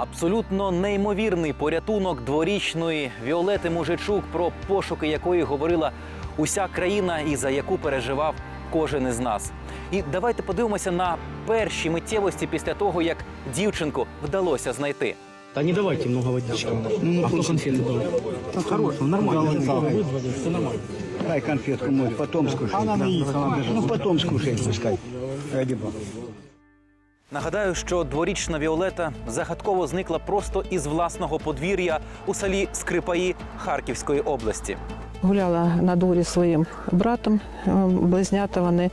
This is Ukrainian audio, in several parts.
Абсолютно неймовірний порятунок дворічної Віолети Мужичук, про пошуки якої говорила уся країна і за яку переживав кожен із нас. І давайте подивимося на перші миттєвості після того, як дівчинку вдалося знайти. Да не давайте много водички. а кто конфеты давай? Ну, хорошего, нормально. Вызвали, все нормально. Дай конфетку мой, потом скушай. Она Ну, потом скушай, пускай. Ради бога. Нагадаю, що дворічна Віолета загадково зникла просто із власного подвір'я у селі Скрипаї Харківської області. Гуляла на дворі своїм братом, е, близнята вони.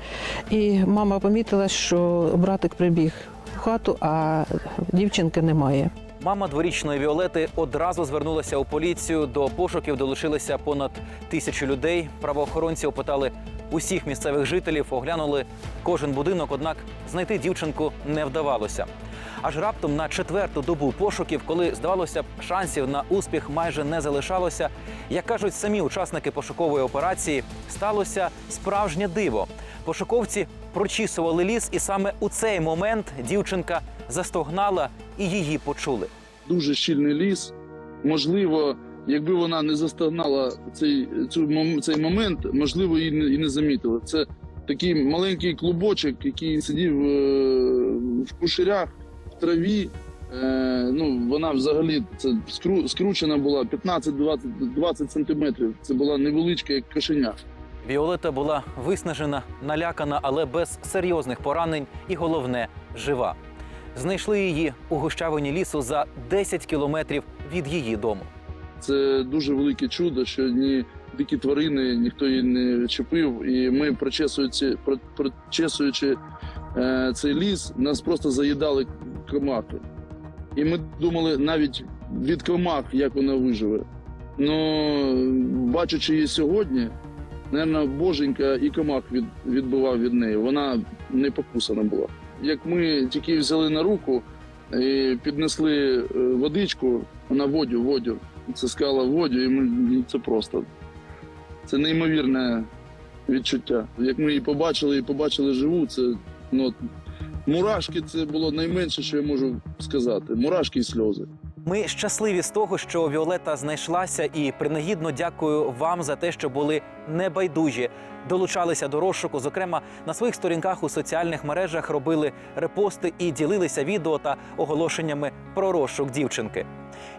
І мама помітила, що братик прибіг в хату, а дівчинки немає. Мама дворічної Віолети одразу звернулася у поліцію. До пошуків долучилися понад тисячу людей. Правоохоронці опитали усіх місцевих жителів, оглянули кожен будинок, однак знайти дівчинку не вдавалося. Аж раптом на четверту добу пошуків, коли здавалося б, шансів на успіх майже не залишалося. Як кажуть самі учасники пошукової операції, сталося справжнє диво. Пошуковці прочісували ліс, і саме у цей момент дівчинка застогнала і її почули. дуже щільний ліс. Можливо, якби вона не застогнала цей, цю, цей момент, можливо, і не, і не замітила. Це такий маленький клубочок, який сидів е, в кушерях, в траві. Е, ну, вона взагалі це скру, скручена була 15-20 20 сантиметрів. Це була невеличка, як кошеня. Віолета була виснажена, налякана, але без серйозних поранень, і головне жива. Знайшли її у гущавині лісу за 10 кілометрів від її дому. Це дуже велике чудо, що ні дикі тварини ніхто її не чепив. І ми, прочесуючи, прочесуючи е, цей ліс, нас просто заїдали комахи. І ми думали навіть від комах, як вона виживе. Ну, бачачи її сьогодні, напевно, боженька і комах від, відбивав від неї. Вона не покусана була. Як ми тільки взяли на руку і піднесли е, водичку на водю, водю, це скала в воді, і ми це просто. Це неймовірне відчуття. Як ми її побачили і побачили живу, це ну, мурашки це було найменше, що я можу сказати. Мурашки і сльози. Ми щасливі з того, що Віолета знайшлася, і принагідно дякую вам за те, що були небайдужі, долучалися до розшуку. Зокрема, на своїх сторінках у соціальних мережах робили репости і ділилися відео та оголошеннями про розшук дівчинки.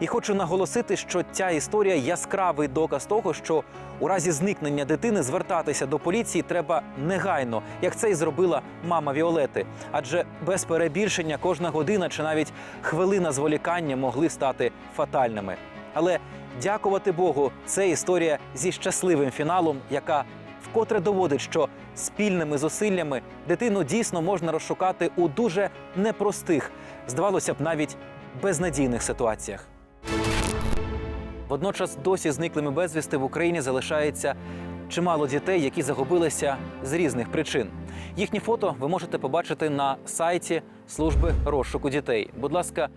І хочу наголосити, що ця історія яскравий доказ того, що у разі зникнення дитини звертатися до поліції треба негайно, як це і зробила мама Віолети. Адже без перебільшення кожна година чи навіть хвилина зволікання могли стати фатальними. Але дякувати Богу, це історія зі щасливим фіналом, яка вкотре доводить, що спільними зусиллями дитину дійсно можна розшукати у дуже непростих, здавалося б, навіть безнадійних ситуаціях. Водночас досі зниклими безвісти в Україні залишається чимало дітей, які загубилися з різних причин. Їхні фото ви можете побачити на сайті служби розшуку дітей. Будь ласка,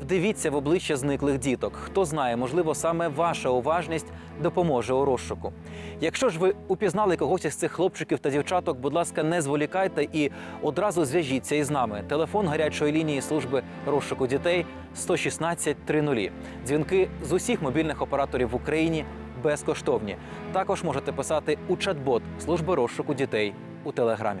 вдивіться в обличчя зниклих діток. Хто знає, можливо, саме ваша уважність допоможе у розшуку. Якщо ж ви упізнали когось із цих хлопчиків та дівчаток, будь ласка, не зволікайте і одразу зв'яжіться із нами. Телефон гарячої лінії служби розшуку дітей 116 30. Дзвінки з усіх мобільних операторів в Україні безкоштовні. Також можете писати у чат-бот служби розшуку дітей у телеграмі.